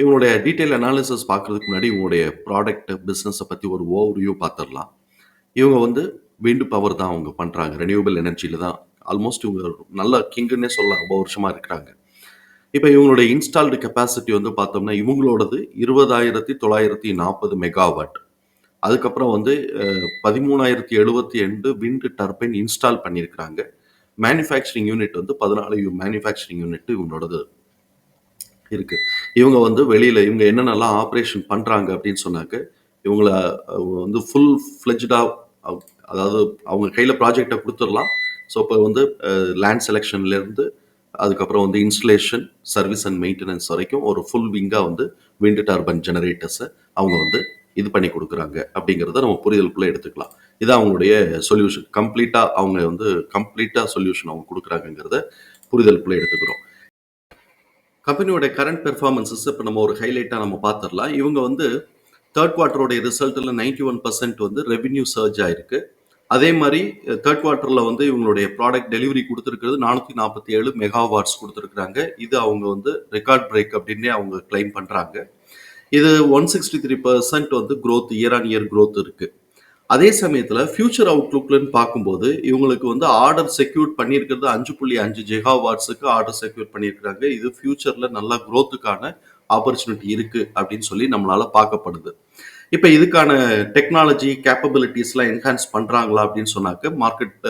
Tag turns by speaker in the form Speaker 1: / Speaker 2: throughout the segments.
Speaker 1: இவங்களுடைய detail analysis பார்க்குறதுக்கு முன்னாடி இவங்களுடைய ப்ராடக்ட் பிஸ்னஸை பற்றி ஒரு ஓவர்வியூ பார்த்துடலாம். இவங்க வந்து விண்டு பவர் தான் அவங்க பண்ணுறாங்க ரெனியூபிள் எனர்ஜியில் தான் ஆல்மோஸ்ட் இவங்க நல்ல கிங்குன்னே சொல்லலாம். ரொம்ப வருஷமாக இருக்கிறாங்க. இப்போ இவங்களுடைய இன்ஸ்டால்டு கெப்பாசிட்டி வந்து பார்த்தோம்னா இவங்களோடது இருபதாயிரத்தி தொள்ளாயிரத்தி நாற்பது மெகாவாட் அதுக்கப்புறம் வந்து பதிமூணாயிரத்தி எழுபத்தி ரெண்டு விண்டு டர்பைன் இன்ஸ்டால் பண்ணியிருக்கிறாங்க. மேனுஃபேக்சரிங் யூனிட் வந்து பதினாலு மேனுஃபேக்சரிங் யூனிட் இவங்களோடது. இருக்கு. இவங்க வந்து வெளியில இவங்க என்னென்னலாம் ஆப்ரேஷன் பண்றாங்க அப்படின்னு சொன்னாக்க இவங்கள வந்து ஃபுல் ஃப்ளெஜ்டா அதாவது அவங்க கையில ப்ராஜெக்டை கொடுத்துடலாம். ஸோ இப்போ வந்து லேண்ட் செலெக்ஷன்ல இருந்து அதுக்கப்புறம் வந்து இன்ஸ்டலேஷன் சர்வீஸ் அண்ட் மெயின்டெனன்ஸ் வரைக்கும் ஒரு ஃபுல் விங்கா வந்து விண்ட் டர்பன் ஜெனரேட்டர்ஸை அவங்க வந்து இது பண்ணி கொடுக்குறாங்க அப்படிங்கிறத நம்ம புரிதலுக்குள்ள எடுத்துக்கலாம். இது அவங்களுடைய சொல்யூஷன் கம்ப்ளீட்டா அவங்க வந்து கம்ப்ளீட்டா சொல்யூஷன் அவங்க கொடுக்குறாங்கங்கிறத புரிதலுக்குள்ள எடுத்துக்கிறோம். கம்பெனியோட கரண்ட் பெர்ஃபார்மன்ஸஸ் இப்போ நம்ம ஒரு ஹைலைட்டாக நம்ம பார்த்துடலாம். இவங்க வந்து தேர்ட் குவார்ட்டரோடைய ரிசல்ட்டில் நைன்டி ஒன் பர்சன்ட் வந்து ரெவென்யூ சர்ஜ் ஆயிருக்கு. அதே மாதிரி தேர்ட் குவார்ட்டரில் வந்து இவங்களுடைய ப்ராடக்ட் டெலிவரி கொடுத்துருக்கிறது நானூற்றி நாற்பத்தி ஏழு மெகாவாட்ஸ் கொடுத்துருக்குறாங்க. இது அவங்க வந்து ரெக்கார்ட் பிரேக் அப்படின்னே அவங்க கிளைம் பண்ணுறாங்க இது ஒன் சிக்ஸ்டி த்ரீ பர்சன்ட் வந்து growth year on year growth இருக்குது அதே சமயத்தில் ஃபியூச்சர் அவுட்லுக்லன்னு பார்க்கும்போது இவங்களுக்கு வந்து ஆர்டர் செக்யூர் பண்ணியிருக்கிறது அஞ்சு புள்ளி அஞ்சு ஜெகா வாட்ஸுக்கு ஆர்டர் செக்யூர் பண்ணியிருக்கிறாங்க. இது ஃபியூச்சரில் நல்லா க்ரோத்துக்கான ஆப்பர்ச்சுனிட்டி இருக்குது அப்படின்னு சொல்லி நம்மளால் பார்க்கப்படுது. இப்போ இதுக்கான டெக்னாலஜி கேப்பபிலிட்டிஸ்லாம் என்ஹான்ஸ் பண்ணுறாங்களா அப்படின்னு சொன்னாக்க மார்க்கெட்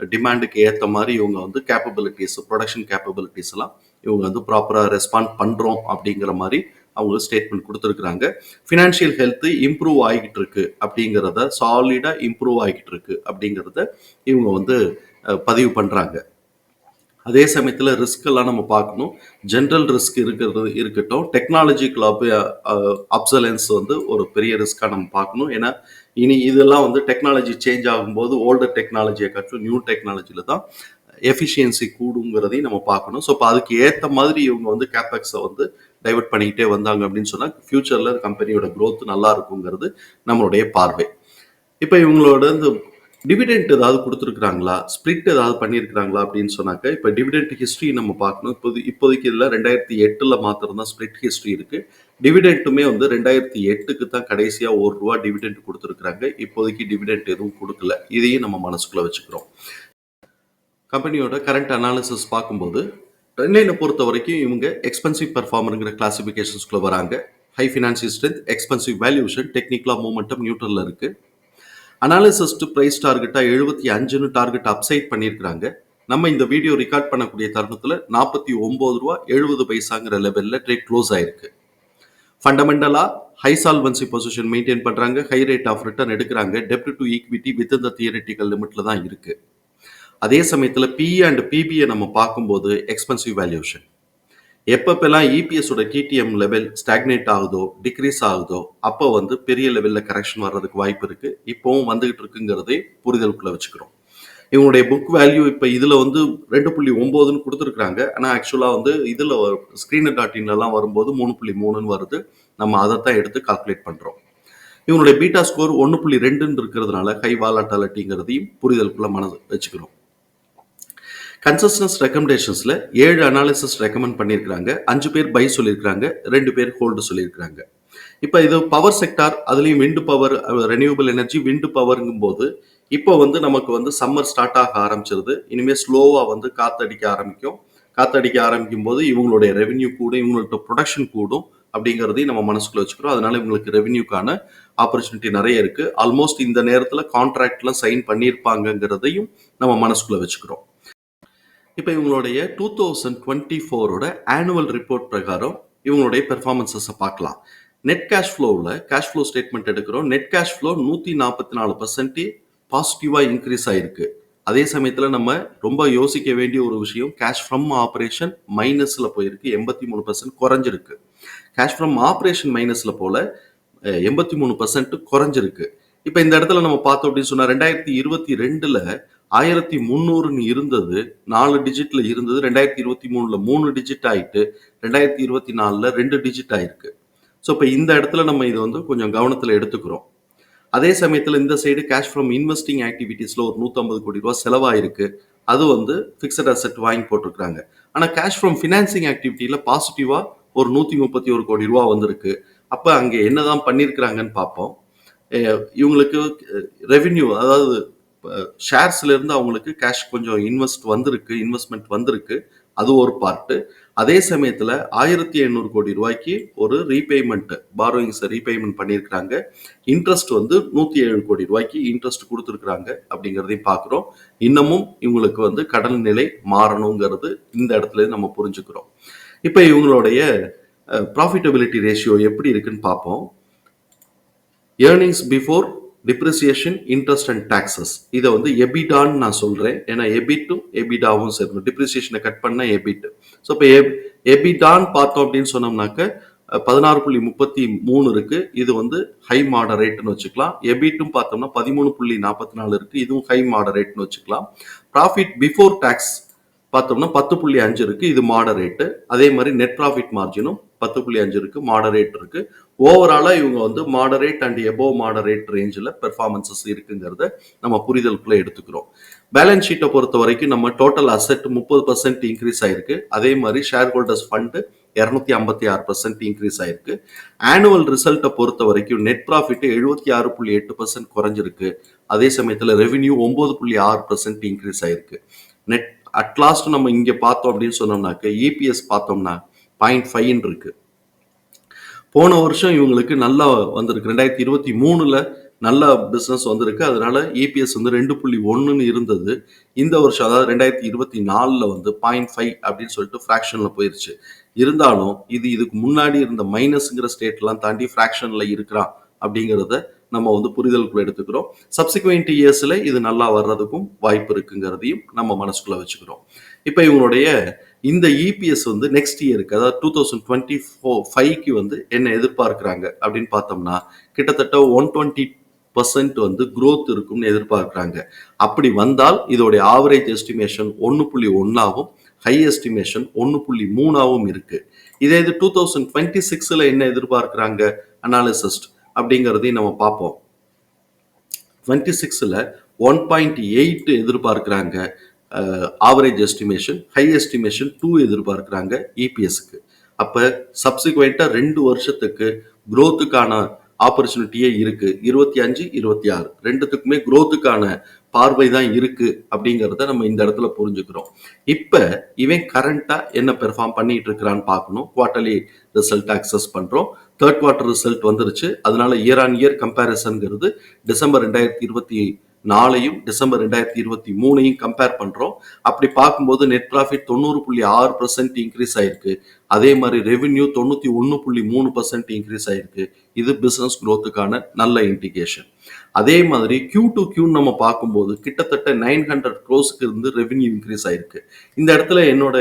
Speaker 1: டிமாண்டுக்கு ஏற்ற மாதிரி இவங்க வந்து கேப்பபிலிட்டிஸ் ப்ரொடக்ஷன் கேப்பபிலிட்டிஸ்லாம் இவங்க வந்து ப்ராப்பராக ரெஸ்பாண்ட் பண்ணுறோம் அப்படிங்கிற மாதிரி அவங்க ஸ்டேட்மெண்ட் கொடுத்துருக்குறாங்க. ஃபினான்ஷியல் ஹெல்த் இம்ப்ரூவ் ஆகிட்டு இருக்கு அப்படிங்கிறத சாலிடாக இம்ப்ரூவ் ஆகிக்கிட்டு இருக்கு அப்படிங்கிறத இவங்க வந்து பதிவு பண்ணுறாங்க அதே சமயத்தில் ரிஸ்க் எல்லாம் நம்ம பார்க்கணும். ஜென்ரல் ரிஸ்க் இருக்கிறது இருக்கட்டும். டெக்னாலஜிக்கல் அப் அப்சலன்ஸ் வந்து ஒரு பெரிய ரிஸ்க்காக நம்ம பார்க்கணும். ஏன்னா இனி இதெல்லாம் வந்து டெக்னாலஜி சேஞ்ச் ஆகும்போது ஓல்டர் டெக்னாலஜியை கட்டும் நியூ டெக்னாலஜியில் தான் எஃபிஷியன்சி கூடுங்கிறதையும் நம்ம பார்க்கணும். ஸோ இப்போ அதுக்கு ஏற்ற மாதிரி இவங்க வந்து கேபெக்ஸை வந்து டைவர்ட் பண்ணிக்கிட்டே வந்தாங்க அப்படின்னு சொன்னால் ஃபியூச்சரில் கம்பெனியோட க்ரோத் நல்லா இருக்குங்கிறது நம்மளுடைய பார்வை. இப்போ இவங்களோட இந்த டிவிடெண்ட் ஏதாவது கொடுத்துருக்குறாங்களா? ஸ்பிளிட் ஏதாவது பண்ணியிருக்கிறாங்களா அப்படின்னு சொன்னாக்க இப்போ டிவிடெண்ட் ஹிஸ்ட்ரி நம்ம பார்க்கணும். இப்போது இப்போதைக்கு இதில் ரெண்டாயிரத்தி எட்டில் மாத்திரம் தான் ஹிஸ்ட்ரி இருக்குது டிவிடெண்ட்டுமே வந்து ரெண்டாயிரத்தி எட்டுக்கு தான் கடைசியாக ஒரு ரூபா டிவிடெண்ட் கொடுத்துருக்குறாங்க. இப்போதைக்கு டிவிடெண்ட் எதுவும் கொடுக்கல. இதையும் நம்ம மனசுக்குள்ளே வச்சுக்கிறோம். கம்பெனியோட கரண்ட் அனாலிசிஸ் பார்க்கும்போது ட்ரெண்ட்லைனை பொறுத்த வரைக்கும் இவங்க எக்ஸ்பென்சிவ் பர்ஃபார்மருங்கிற கிளாசிஃபிகேஷன்ஸ்குள்ளே வராங்க. High financial strength expensive valuation டெக்னிக்கலா மூமெண்டம் நியூட்ரலில் இருக்குது அனாலிசிஸ் டு ப்ரைஸ் டார்கெட்டாக எழுபத்தி அஞ்சுன்னு டார்கெட் அப்சைட் பண்ணியிருக்கிறாங்க. நம்ம இந்த வீடியோ ரெக்கார்ட் பண்ணக்கூடிய தருணத்தில் நாற்பத்தி ஒம்பது ரூபா எழுபது பைசாங்கிற லெவலில் ட்ரேட் க்ளோஸ் ஆயிருக்கு. ஃபண்டமெண்டலாக ஹை சால்வன்சி பொசிஷன் மெயின்டைன் பண்ணுறாங்க ஹை ரேட் ஆஃப் ரிட்டர்ன் எடுக்கிறாங்க. டெப்ட் டு ஈக்விட்டி வித் இந்த தியரட்டிக்கல் லிமிட்டில் தான் இருக்குது அதே சமயத்தில் பி அண்ட் பிபியை நம்ம பார்க்கும்போது எக்ஸ்பென்சிவ் வேல்யூஷன் எப்பப்பெல்லாம் இபிஎஸோட டிடிஎம் லெவல் ஸ்டாக்னேட் ஆகுதோ டிக்ரீஸ் ஆகுதோ அப்போ வந்து பெரிய லெவலில் கரெக்ஷன் வர்றதுக்கு வாய்ப்பு இருக்குது இப்போவும் வந்துகிட்டு இருக்குங்கிறதே புரிதலுக்குள்ளே வச்சுக்கிறோம். இவங்களுடைய புக் வேல்யூ இப்போ இதில் வந்து ரெண்டு புள்ளி ஒம்போதுன்னு கொடுத்துருக்குறாங்க. ஆனால் ஆக்சுவலாக வந்து இதில் ஸ்க்ரீன் டாட் இன்லலாம் வரும்போது மூணு புள்ளி மூணுன்னு வருது. நம்ம அதைத்தான் எடுத்து கால்குலேட் பண்ணுறோம் இவங்களுடைய பீட்டா ஸ்கோர் ஒன்று புள்ளி ரெண்டுன்னு இருக்கிறதுனால ஹை வாலாட்டாலிட்டிங்கிறதையும் புரிதலுக்குள்ளே மனது வச்சுக்கிறோம். கன்சஸ்டன்ஸ் ரெக்கமெண்டேஷன்ஸில் ஏழு அனாலிசிஸ் ரெக்கமெண்ட் பண்ணியிருக்கிறாங்க. அஞ்சு பேர் பை சொல்லியிருக்கிறாங்க. ரெண்டு பேர் ஹோல்டு சொல்லியிருக்கிறாங்க. இப்போ இது பவர் செக்டார் அதுலேயும் wind power renewable energy wind பவருங்கும் போது இப்போ வந்து நமக்கு வந்து சம்மர் ஸ்டார்ட் ஆக ஆரம்பிச்சிருது. இனிமேல் ஸ்லோவாக வந்து காத்தடிக்க ஆரம்பிக்கும். காத்தடிக்க ஆரம்பிக்கும் போது இவங்களுடைய ரெவென்யூ கூடும் இவங்களோட ப்ரொடக்ஷன் கூடும் அப்படிங்கிறதையும் நம்ம மனசுக்குள்ள வச்சுக்கிறோம். அதனால இவங்களுக்கு ரெவென்யூக்கான ஆப்பர்ச்சுனிட்டி நிறைய இருக்கு. ஆல்மோஸ்ட் இந்த நேரத்தில் கான்ட்ராக்ட்லாம் சைன் பண்ணியிருப்பாங்கங்கிறதையும் நம்ம மனசுக்குள்ள வச்சுக்கிறோம். இப்போ இவங்களுடைய டூ தௌசண்ட் டுவெண்ட்டி ஃபோரோட ஆனுவல் ரிப்போர்ட் பிரகாரம் இவங்களுடைய பெர்ஃபார்மன்ஸஸை பார்க்கலாம். நெட் கேஷ் ஃப்ளோவில் கேஷ் ஃப்ளோ ஸ்டேட்மெண்ட் எடுக்கிறோம். நெட் கேஷ் ஃப்ளோ நூற்றி நாற்பத்தி நாலு பர்சன்ட் பாசிட்டிவாக இன்க்ரீஸ் ஆகிருக்கு அதே சமயத்தில் நம்ம ரொம்ப யோசிக்க வேண்டிய ஒரு விஷயம் கேஷ் ஃப்ரம் ஆப்ரேஷன் மைனஸில் போயிருக்கு. எண்பத்தி மூணு பர்சன்ட் குறைஞ்சிருக்கு. கேஷ் ஃப்ரம் ஆப்ரேஷன் மைனஸில் போல எண்பத்தி மூணு பர்சன்ட் குறைஞ்சிருக்கு. இப்போ இந்த இடத்துல நம்ம பார்த்தோம் அப்படின்னு சொன்னால் ரெண்டாயிரத்தி இருபத்தி ரெண்டில் ஆயிரத்தி முந்நூறுன்னு இருந்தது நாலு டிஜிட்ல இருந்தது ரெண்டாயிரத்தி இருபத்தி மூணுல மூணு டிஜிட் ஆயிட்டு ரெண்டாயிரத்தி இருபத்தி நாலுல ரெண்டு டிஜிட் ஆயிருக்கு. ஸோ இப்போ இந்த இடத்துல நம்ம இதை வந்து கொஞ்சம் கவனத்தில் எடுத்துக்கிறோம். அதே சமயத்தில் இந்த சைடு கேஷ் ஃப்ரம் இன்வெஸ்டிங் ஆக்டிவிட்டீஸில் ஒரு நூற்றம்பது கோடி ரூபா செலவாயிருக்கு. அது வந்து ஃபிக்ஸட் அசெட் வாங்கி போட்டிருக்கிறாங்க. ஆனால் கேஷ் ஃப்ரம் ஃபினான்சிங் ஆக்டிவிட்டியில் பாசிட்டிவாக ஒரு நூற்றி முப்பத்தி ஒரு கோடி ரூபா வந்திருக்கு. அப்போ அங்கே என்னதான் பண்ணியிருக்கிறாங்கன்னு பார்ப்போம். இவங்களுக்கு ரெவின்யூ அதாவது ஷேர்ஸ்ல இருந்து அவங்களுக்கு கேஷ் கொஞ்சம் இன்வெஸ்ட் வந்திருக்கு இன்வெஸ்ட்மெண்ட் வந்திருக்கு. அது ஒரு பார்ட்டு. அதே சமயத்தில் ஆயிரத்தி எண்ணூறு கோடி ரூபாய்க்கு ஒரு ரீபேமெண்ட் பாரோயிங்ஸை ரீபேமெண்ட் பண்ணியிருக்கிறாங்க. இன்ட்ரெஸ்ட் வந்து நூற்றி ஏழு கோடி ரூபாய்க்கு இன்ட்ரெஸ்ட் கொடுத்துருக்குறாங்க அப்படிங்கிறதையும் பார்க்குறோம். இன்னமும் இவங்களுக்கு வந்து கடன் நிலை மாறணுங்கிறது இந்த இடத்துல நம்ம புரிஞ்சுக்கிறோம். இப்போ இவங்களுடைய ப்ராஃபிட்டபிலிட்டி ரேஷியோ எப்படி இருக்குன்னு பார்ப்போம். Earnings before depreciation interest and taxes இதை வந்து எபிடான்னு நான் சொல்கிறேன் ஏன்னா எபிட்டும் எபிடாவும் சேர்க்கணும் டிப்ரிசியேஷனை கட் பண்ண எபிட் ஸோ இப்போ எபிடான்னு பார்த்தோம் அப்படின்னு சொன்னோம்னாக்க பதினாறு புள்ளி முப்பத்தி மூணு இருக்கு. இது வந்து ஹை மாடரேட்னு வச்சுக்கலாம். எபிட்டும் பார்த்தோம்னா பதிமூணு புள்ளி நாற்பத்தி நாலு இருக்கு. இதுவும் ஹை மாடரேட்னு வச்சுக்கலாம். ப்ராஃபிட் பிஃபோர் டேக்ஸ் பார்த்தோம்னா பத்து புள்ளி அஞ்சு இருக்கு. இது மாடரேட்டு அதே மாதிரி நெட் ப்ராஃபிட் மார்ஜினும் பத்து புள்ளி அஞ்சு இருக்கு. மாடரேட் இருக்கு. ஓவராலாக இவங்க வந்து மாடரேட் அண்ட் எபோவ் மாடரேட் ரேஞ்சில் பெர்ஃபார்மன்சஸ் இருக்குங்கிறத நம்ம புரிதலுக்குள்ளே எடுத்துக்கிறோம். பேலன்ஸ் ஷீட்டை பொறுத்த வரைக்கும் நம்ம டோட்டல் அசெட் முப்பது பர்சன்ட் இன்க்ரீஸ் ஆயிருக்கு. அதே மாதிரி ஷேர் ஹோல்டர்ஸ் ஃபண்டு இரநூத்தி ஐம்பத்தி ஆறு பர்சன்ட் இன்க்ரீஸ் ஆயிருக்கு. ஆனுவல் ரிசல்ட்டை பொறுத்த வரைக்கும் நெட் ப்ராஃபிட் எழுபத்தி ஆறு புள்ளி எட்டு பர்சன்ட் குறைஞ்சிருக்கு. அதே சமயத்தில் ரெவென்யூ ஒம்பது புள்ளி ஆறு பர்சன்ட் இன்க்ரீஸ் ஆயிருக்கு. நெட் அட்லாஸ்ட் நம்ம இங்கே பார்த்தோம் அப்படின்னு சொன்னோம்னாக்க இபிஎஸ் பார்த்தோம்னா பாயிண்ட் ஃபைவ்னு இருக்குது போன வருஷம் இவங்களுக்கு நல்லா வந்திருக்கு. ரெண்டாயிரத்தி இருபத்தி மூணுல நல்ல பிஸ்னஸ் வந்திருக்கு. அதனால இபிஎஸ் வந்து ரெண்டு புள்ளி ஒன்றுன்னு இருந்தது. இந்த வருஷம் அதாவது ரெண்டாயிரத்தி இருபத்தி நாலில் வந்து பாயிண்ட் ஃபைவ் அப்படின்னு சொல்லிட்டு ஃப்ராக்ஷனில் போயிருச்சு. இருந்தாலும் இது இதுக்கு முன்னாடி இருந்த மைனஸ்ங்கிற ஸ்டேட்லாம் தாண்டி ஃப்ராக்ஷனில் இருக்கிறான் அப்படிங்கிறத நம்ம வந்து புரிதலுக்குள்ள எடுத்துக்கிறோம். சப்சிக்வெண்ட் இயர்ஸில் இது நல்லா வர்றதுக்கும் வாய்ப்பு இருக்குங்கிறதையும் நம்ம மனசுக்குள்ளே வச்சுக்கிறோம். இப்போ இவங்களுடைய இந்த இபிஎஸ் வந்து நெக்ஸ்ட் இயருக்கு அதாவது டூ தௌசண்ட் டுவெண்ட்டி ஃபோர் ஃபைவ்க்கு வந்து என்ன எதிர்பார்க்குறாங்க அப்படின்னு பார்த்தோம்னா கிட்டத்தட்ட ஒன் டுவெண்ட்டி பர்சன்ட் வந்து குரோத் இருக்கும்னு எதிர்பார்க்குறாங்க. அப்படி வந்தால் இதோடைய ஆவரேஜ் எஸ்டிமேஷன் ஒன்று புள்ளி ஒன்றாவும் ஹை எஸ்டிமேஷன் ஒன்று புள்ளி மூணாவும் இருக்குது இதே இது டூ தௌசண்ட் டுவெண்ட்டி சிக்ஸில் என்ன எதிர்பார்க்குறாங்க? அனாலிசிஸ்ட் அப்படிங்கிறதையும் நம்ம பார்ப்போம். டுவெண்ட்டி சிக்ஸில் ஒன் பாயிண்ட் எயிட் எதிர்பார்க்குறாங்க. Average estimation high estimation two எதிர்பார்க்குறாங்க இபிஎஸ்க்கு அப்போ சப்சிக்வெண்ட்டாக ரெண்டு வருஷத்துக்கு குரோத்துக்கான ஆப்பர்ச்சுனிட்டியே இருக்குது இருபத்தி அஞ்சு இருபத்தி ஆறு. ரெண்டுத்துக்குமே குரோத்துக்கான பார்வை தான் இருக்குது அப்படிங்கிறத நம்ம இந்த இடத்துல புரிஞ்சுக்கிறோம். இப்போ இவன் கரண்ட்டாக என்ன பெர்ஃபார்ம் பண்ணிட்டு இருக்கிறான்னு பார்க்கணும். குவார்டர்லி ரிசல்ட் அக்சஸ் பண்ணுறோம் தேர்ட் குவார்ட்டர் ரிசல்ட் வந்துருச்சு. அதனால இயர் ஆன் இயர் கம்பேரிசன்ங்கிறது டிசம்பர் ரெண்டாயிரத்தி இருபத்தி நாளையும் டிசம்பர் ரெண்டாயிரத்தி இருபத்தி மூணையும் கம்பேர் பண்ணுறோம் அப்படி பார்க்கும்போது நெட் ப்ராஃபிட் தொண்ணூறு புள்ளி ஆறு பர்சன்ட் இன்க்ரீஸ் ஆயிருக்கு. அதே மாதிரி ரெவென்யூ தொண்ணூற்றி ஒன்று புள்ளி மூணு பர்சன்ட் இன்க்ரீஸ் ஆயிருக்கு. இது பிஸ்னஸ் க்ரோத்துக்கான நல்ல இண்டிகேஷன் அதே மாதிரி கியூ டு கியூன்னு நம்ம பார்க்கும்போது கிட்டத்தட்ட நைன் ஹண்ட்ரட் க்ரோஸ்க்கு இருந்து ரெவென்யூ இன்க்ரீஸ் ஆயிருக்கு. இந்த இடத்துல என்னோட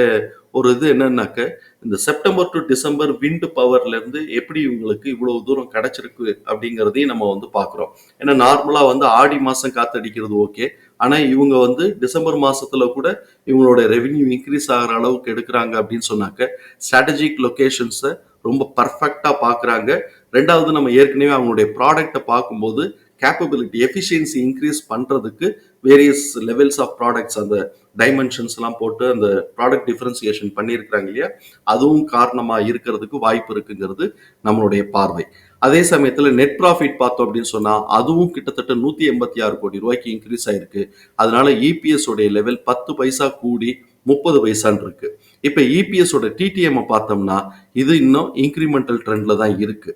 Speaker 1: ஒரு இது என்னன்னாக்க இந்த செப்டம்பர் டு டிசம்பர் விண்ட் பவர்லேருந்து எப்படி இவங்களுக்கு இவ்வளவு தூரம் கிடைச்சிருக்கு அப்படிங்கிறதையும் நம்ம வந்து பார்க்குறோம். ஏன்னா நார்மலாக வந்து ஆடி மாதம் காத்தடிக்கிறது ஓகே ஆனால் இவங்க வந்து டிசம்பர் மாதத்தில் கூட இவங்களோட ரெவின்யூ இன்க்ரீஸ் ஆகிற அளவுக்கு எடுக்கிறாங்க அப்படின்னு சொன்னாக்க ஸ்ட்ராட்டஜிக் லொக்கேஷன்ஸை ரொம்ப பர்ஃபெக்டாக பார்க்குறாங்க. ரெண்டாவது நம்ம ஏற்கனவே அவங்களுடைய ப்ராடக்ட்டை பார்க்கும்போது கேப்பபிலிட்டி எஃபிஷியன்சி இன்க்ரீஸ் பண்ணுறதுக்கு வேரியஸ் லெவல்ஸ் ஆஃப் ப்ராடக்ட்ஸ் அந்த டைமென்ஷன்ஸ் எல்லாம் போட்டு அந்த ப்ராடக்ட் டிஃபரன்சியேஷன் பண்ணியிருக்கிறாங்க இல்லையா? அதுவும் காரணமா இருக்கிறதுக்கு வாய்ப்பு இருக்குங்கிறது நம்மளுடைய பார்வை. அதே சமயத்தில் நெட் ப்ராஃபிட் பார்த்தோம் அப்படின்னு சொன்னால் அதுவும் கிட்டத்தட்ட நூற்றி எண்பத்தி ஆறு கோடி ரூபாய்க்கு இன்க்ரீஸ் ஆயிருக்கு. அதனால இபிஎஸ் உடைய லெவல் பத்து பைசா கூடி முப்பது பைசான் இருக்கு. இப்போ இபிஎஸ் டிடிஎம் பார்த்தோம்னா இது இன்னும் இன்க்ரிமெண்டல் ட்ரெண்ட்ல தான் இருக்கு.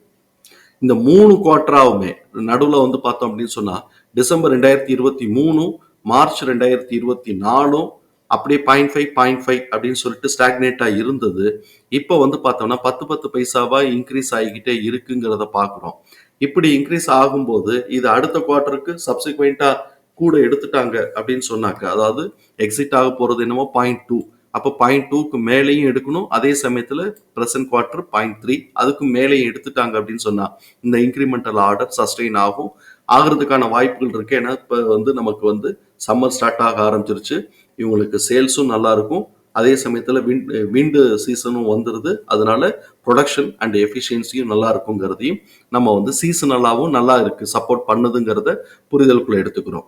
Speaker 1: இந்த மூணு குவார்டராவுமே நடுவில் வந்து பார்த்தோம் அப்படின்னு சொன்னால் டிசம்பர் ரெண்டாயிரத்தி இருபத்தி மூணும் மார்ச் ரெண்டாயிரத்தி இருபத்தி நாலும் அப்படியே பாயிண்ட் ஃபைவ் பாயிண்ட் ஃபைவ் அப்படின்னு சொல்லிட்டு ஸ்டாக்னேட்டாக இருந்தது. இப்போ வந்து பார்த்தோம்னா பத்து பத்து பைசாவாக இன்க்ரீஸ் ஆகிக்கிட்டே இருக்குங்கிறத பார்க்குறோம். இப்படி இன்க்ரீஸ் ஆகும்போது இது அடுத்த குவார்ட்டருக்கு சப்சிக்வெண்ட்டாக கூட எடுத்துட்டாங்க அப்படின்னு சொன்னாக்க அதாவது எக்ஸிட் ஆக போகிறது என்னமோ பாயிண்ட் டூ அப்போ பாயிண்ட் டூக்கு மேலேயும் எடுக்கணும் அதே சமயத்தில் ப்ரெசன்ட் குவார்ட்டர் பாயிண்ட் த்ரீ அதுக்கு மேலேயும் எடுத்துட்டாங்க அப்படின்னு சொன்னால் இந்த இன்க்ரிமெண்டல் ஆர்டர் சஸ்டெயின் ஆகும். ஆகிறதுக்கான வாய்ப்புகள் இருக்கு. ஏன்னா இப்போ வந்து நமக்கு வந்து சம்மர் ஸ்டார்ட் ஆக ஆரம்பிச்சிருச்சு. இவங்களுக்கு சேல்ஸும் நல்லா இருக்கும். அதே சமயத்தில் விண்ட் விண்டு சீசனும் வந்துடுது அதனால ப்ரொடக்ஷன் அண்ட் எஃபிஷியன்சியும் நல்லா இருக்குங்கிறதையும் நம்ம வந்து சீசனலாகவும் நல்லா இருக்குது சப்போர்ட் பண்ணுதுங்கிறத புரிதலுக்குள்ள எடுத்துக்கிறோம்.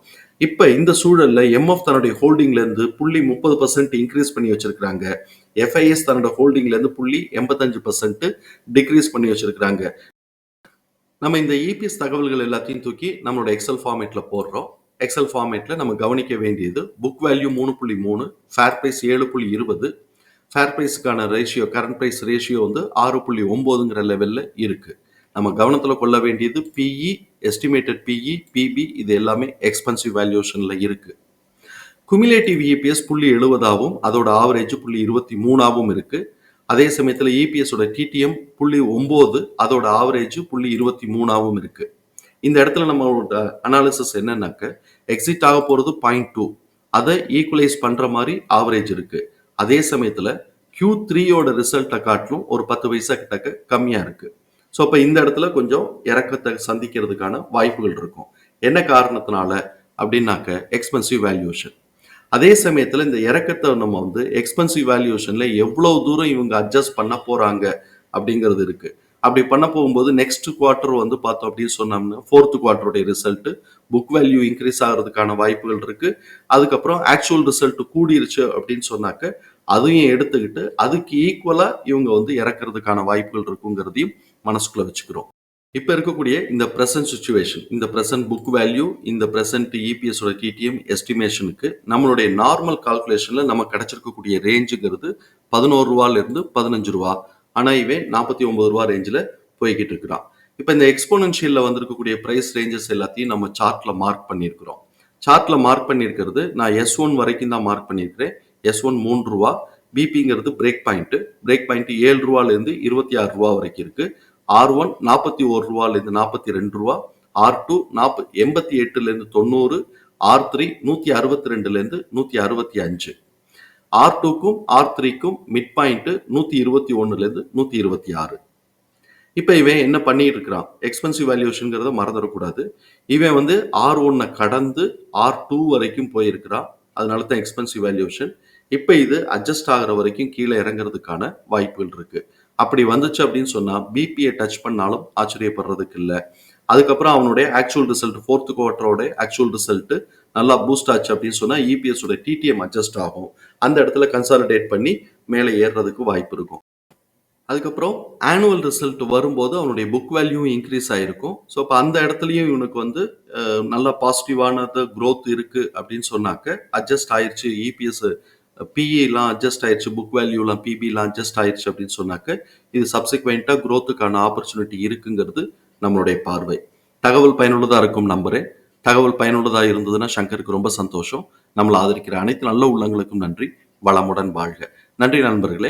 Speaker 1: இப்போ இந்த சூழலில் எம்எஃப் தன்னுடைய ஹோல்டிங்லேருந்து புள்ளி முப்பது பர்சன்ட் இன்க்ரீஸ் பண்ணி வச்சுருக்கிறாங்க. எஃப்ஐஎஸ் தன்னோட ஹோல்டிங்லேருந்து புள்ளி எண்பத்தஞ்சு பர்சன்ட் டிக்ரீஸ் பண்ணி வச்சுருக்கிறாங்க. நம்ம இந்த இபிஎஸ் தகவல்கள் எல்லாத்தையும் தூக்கி நம்மளோட எக்ஸல் ஃபார்மேட்ல போடுறோம். எக்ஸல் ஃபார்மேட்ல நம்ம கவனிக்க வேண்டியது புக் வேல்யூ மூணு புள்ளி மூணு ஃபேர் ப்ரைஸ் ஏழு புள்ளி இருபது. ஃபேர் ப்ரைஸுக்கான ரேஷியோ கரண்ட் ப்ரைஸ் ரேஷியோ வந்து ஆறு புள்ளி ஒம்போதுங்கிற லெவலில் இருக்குது நம்ம கவனத்தில் கொள்ள வேண்டியது பிஇ எஸ்டிமேட்டட் பிஇ பிபி இது எல்லாமே எக்ஸ்பென்சிவ் வேல்யூஷனில் இருக்குது குமிலேட்டிவ் இபிஎஸ் புள்ளி எழுபதாகவும் அதோட ஆவரேஜ் புள்ளி இருபத்தி மூணாவும் இருக்குது அதே சமயத்தில் இபிஎஸோட டிடிஎம் புள்ளி ஒம்பது அதோட ஆவரேஜ் புள்ளி இருபத்தி மூணாவும் இருக்கு. இந்த இடத்துல நம்மளோட அனாலிசிஸ் என்னன்னாக்க எக்ஸிட் ஆக போகிறது பாயிண்ட் டூ அதை ஈக்குவலைஸ் பண்ணுற மாதிரி ஆவரேஜ் இருக்கு. அதே சமயத்தில் கியூ த்ரீயோட ரிசல்ட்டை காட்டிலும் ஒரு பத்து பைசா கிட்டக்க கம்மியாக இருக்கு. ஸோ இப்போ இந்த இடத்துல கொஞ்சம் இறக்கத்தை சந்திக்கிறதுக்கான வாய்ப்புகள் இருக்கும். என்ன காரணத்தினால? அப்படின்னாக்க எக்ஸ்பென்சிவ் வேல்யூஷன் அதே சமயத்தில் இந்த இறக்கத்தை நம்ம வந்து எக்ஸ்பென்சிவ் வேல்யூஷனில் எவ்வளோ தூரம் இவங்க அட்ஜஸ்ட் பண்ண போகிறாங்க அப்படிங்கிறது இருக்குது அப்படி பண்ண போகும்போது நெக்ஸ்ட் குவார்ட்டர் வந்து பார்த்தோம் அப்படின்னு சொன்னோம்னா ஃபோர்த் குவார்ட்டருடைய ரிசல்ட்டு புக் வேல்யூ இன்க்ரீஸ் ஆகிறதுக்கான வாய்ப்புகள் இருக்குது அதுக்கப்புறம் ஆக்சுவல் ரிசல்ட் கூடிருச்சு அப்படின்னு சொன்னாக்க அதையும் எடுத்துக்கிட்டு அதுக்கு ஈக்குவலாக இவங்க வந்து இறக்குறதுக்கான வாய்ப்புகள் இருக்குங்கிறதையும் மனசுக்குள்ளே வச்சுக்கிறோம். இப்போ இருக்கக்கூடிய இந்த ப்ரெசன்ட் சுச்சுவேஷன் இந்த ப்ரெசன்ட் புக் வேல்யூ இந்த ப்ரெசன்ட் இபிஎஸோட டிடிஎம் எஸ்டிமேஷனுக்கு நம்மளுடைய நார்மல் கால்குலேஷனில் நம்ம கிடைச்சிருக்கக்கூடிய ரேஞ்சுங்கிறது பதினோரு ரூபாலேருந்து பதினஞ்சு ரூபா. ஆனால் இவன் நாற்பத்தி ஒன்பது ரூபா ரேஞ்சில் போய்கிட்டு இருக்கிறான். இப்போ இந்த எக்ஸ்போனன்ஷியலில் வந்திருக்கக்கூடிய ப்ரைஸ் ரேஞ்சஸ் எல்லாத்தையும் நம்ம சார்ட்டில் மார்க் பண்ணியிருக்கிறோம். சார்ட்டில் மார்க் பண்ணியிருக்கிறது நான் எஸ் ஒன் வரைக்கும் தான் மார்க் பண்ணியிருக்கிறேன். எஸ் ஒன் மூன்று ரூபா பிபிங்கிறது பிரேக் பாயிண்ட்டு பிரேக் பாயிண்ட்டு ஏழு ரூபாலேருந்து இருபத்தி ஆறு ரூபா வரைக்கும் இருக்குது ஆர் ஒன் நாற்பத்தி ஒரு ரூபாலேருந்து நாற்பத்தி ரெண்டு ரூபா ஆர் டூ நாற்ப எண்பத்தி எட்டுலேருந்து தொண்ணூறு ஆர் த்ரீ நூற்றி அறுபத்தி ரெண்டுலேருந்து நூற்றி அறுபத்தி அஞ்சு. ஆர் டூக்கும் ஆர் த்ரீக்கும் மிட் பாயிண்ட்டு நூற்றி இருபத்தி ஒன்றுலேருந்து நூற்றி இருபத்தி ஆறு. இப்போ இவன் என்ன பண்ணிட்டு இருக்கிறான் எக்ஸ்பென்சிவ் வேல்யூஷனுங்கிறத மறந்துடக்கூடாது. இவன் வந்து ஆர் ஒன்னை கடந்து ஆர் டூ வரைக்கும் போயிருக்கிறான். அதனால தான் எக்ஸ்பென்சிவ் வேல்யூஷன் இப்போ இது அட்ஜஸ்ட் ஆகிற வரைக்கும் கீழே இறங்குறதுக்கான வாய்ப்புகள் இருக்குது அப்படி வந்துச்சு அப்படின்னு சொன்னால் பிபியை டச் பண்ணாலும் ஆச்சரியப்படுறதுக்கு இல்லை. அதுக்கப்புறம் அவனுடைய ஆக்சுவல் ரிசல்ட் ஃபோர்த்து குவார்ட்டரோட ஆக்சுவல் ரிசல்ட் நல்லா பூஸ்ட் ஆச்சு அப்படின்னு சொன்னால் இபிஎஸோட டிடிஎம் அட்ஜஸ்ட் ஆகும். அந்த இடத்துல கன்சாலிடேட் பண்ணி மேலே ஏறுறதுக்கு வாய்ப்பு இருக்கும். அதுக்கப்புறம் ஆனுவல் ரிசல்ட் வரும்போது அவனுடைய புக் வேல்யூவும் இன்க்ரீஸ் ஆகிருக்கும் ஸோ இப்போ அந்த இடத்துலையும் இவனுக்கு வந்து நல்ல பாசிட்டிவானது க்ரோத் இருக்குது அப்படின்னு சொன்னாக்க அட்ஜஸ்ட் ஆயிடுச்சு இபிஎஸ் பிஇலாம் அட்ஜஸ்ட் ஆயிடுச்சு புக் வேல்யூலாம் பிபிலாம் அட்ஜஸ்ட் ஆயிடுச்சு அப்படின்னு சொன்னாக்க இது சப்சிக்வெண்ட்டாக குரோத்துக்கான ஆப்பர்ச்சுனிட்டி இருக்குங்கிறது நம்மளுடைய பார்வை. தகவல் பயனுள்ளதாக இருக்கும் நம்புறேன். தகவல் பயனுள்ளதாக இருந்ததுன்னா சங்கருக்கு ரொம்ப சந்தோஷம். நம்மளை ஆதரிக்கிற அனைத்து நல்ல உள்ளங்களுக்கும் நன்றி. வளமுடன் வாழ்க. நன்றி நண்பர்களே.